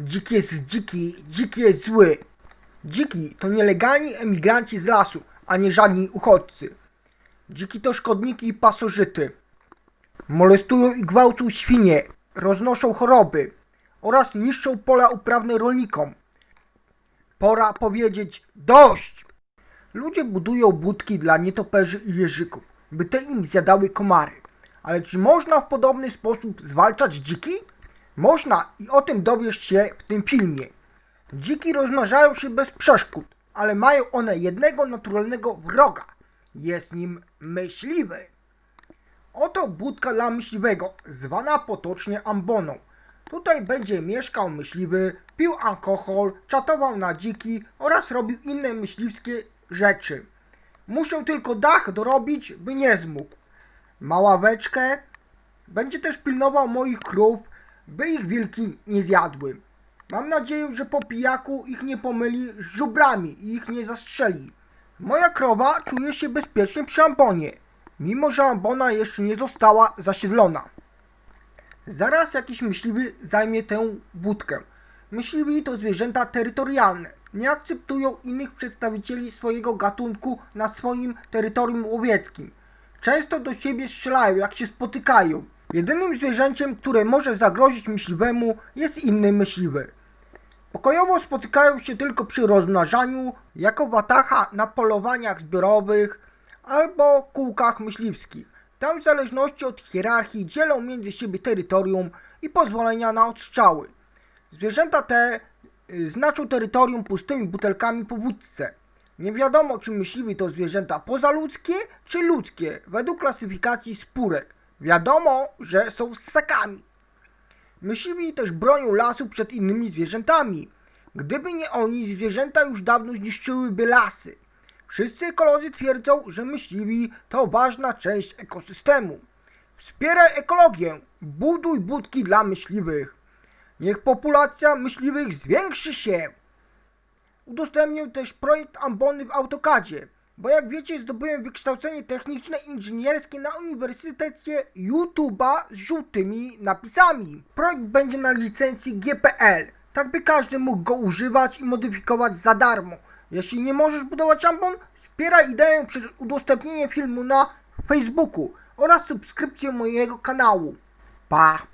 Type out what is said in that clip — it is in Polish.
Dziki jest dziki, dziki jest zły. Dziki to nielegalni emigranci z lasu, a nie żadni uchodźcy. Dziki to szkodniki i pasożyty. Molestują i gwałcą świnie, roznoszą choroby oraz niszczą pola uprawne rolnikom. Pora powiedzieć dość! Ludzie budują budki dla nietoperzy i jeżyków, by te im zjadały komary. Ale czy można w podobny sposób zwalczać dziki? Można i o tym dowiesz się w tym filmie. Dziki rozmnażają się bez przeszkód, ale mają one jednego naturalnego wroga. Jest nim myśliwy. Oto budka dla myśliwego, zwana potocznie amboną. Tutaj będzie mieszkał myśliwy, pił alkohol, czatował na dziki oraz robił inne myśliwskie rzeczy. Muszę tylko dach dorobić, by nie zmógł. Maławeczkę będzie też pilnował moich krów, by ich wilki nie zjadły. Mam nadzieję, że po pijaku ich nie pomyli z żubrami i ich nie zastrzeli. Moja krowa czuje się bezpiecznie przy ambonie, mimo że ambona jeszcze nie została zasiedlona. Zaraz jakiś myśliwy zajmie tę budkę. Myśliwi to zwierzęta terytorialne. Nie akceptują innych przedstawicieli swojego gatunku na swoim terytorium łowieckim. Często do siebie strzelają, jak się spotykają. Jedynym zwierzęciem, które może zagrozić myśliwemu, jest inny myśliwy. Pokojowo spotykają się tylko przy rozmnażaniu, jako watacha na polowaniach zbiorowych albo kółkach myśliwskich. Tam w zależności od hierarchii dzielą między siebie terytorium i pozwolenia na odstrzały. Zwierzęta te y, znaczą terytorium pustymi butelkami po wódce. Nie wiadomo, czy myśliwi to zwierzęta pozaludzkie czy ludzkie, według klasyfikacji spórek. Wiadomo, że są ssakami. Myśliwi też bronią lasu przed innymi zwierzętami. Gdyby nie oni, zwierzęta już dawno zniszczyłyby lasy. Wszyscy ekolodzy twierdzą, że myśliwi to ważna część ekosystemu. Wspieraj ekologię, buduj budki dla myśliwych. Niech populacja myśliwych zwiększy się. Udostępnię też projekt ambony w AutoCADzie, bo jak wiecie zdobyłem wykształcenie techniczne inżynierskie na Uniwersytecie YouTube'a z żółtymi napisami. Projekt będzie na licencji GPL, tak by każdy mógł go używać i modyfikować za darmo. Jeśli nie możesz budować ambon, wspieraj ideę przez udostępnienie filmu na Facebooku oraz subskrypcję mojego kanału. Pa!